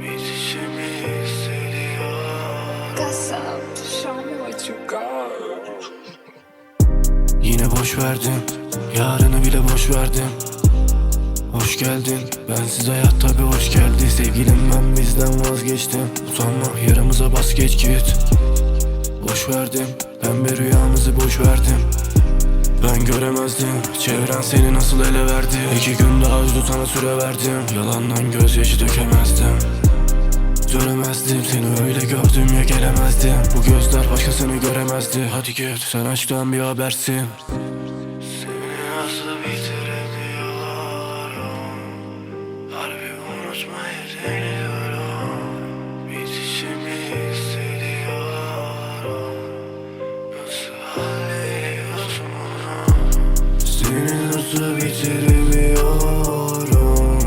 Bitişimi hissediyorum. Yine boş verdim Yarını bile boş verdim Hoş geldin Bensiz hayat tabi hoş geldi. Sevgilim ben bizden vazgeçtim Utanma yaramıza bas geç git. Boş verdim Pembe rüyamızı boş verdim ben göremezdim Çevren seni nasıl ele verdi? İki gün daha üzdü sana süre verdim. Yalandan gözyaşı dökemezdim. Dönemezdim seni öyle gördüm ya gelemezdim. Bu gözler başkasını göremezdi. Hadi git sen aşktan bir habersin. Seni nasıl bitiremiyorum Harbi unutmayı deniyorum nasıl bitiremiyorum.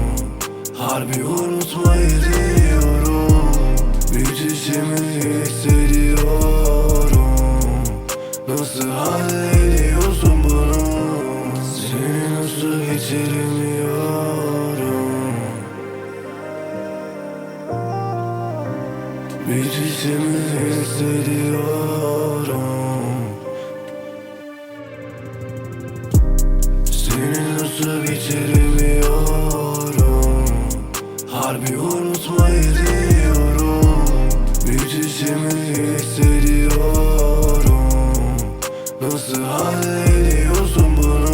Harbi unutmayı deniyorum Bitişimi hissediyorum. Nasıl hallediyorsun bunu? Seni nasıl bitiremiyorum Bitişimi hissediyorum Nasıl bitiremiyorum Harbi unutmayı deniyorum Bitişimi hissediyorum. Nasıl hallediyorsun bunu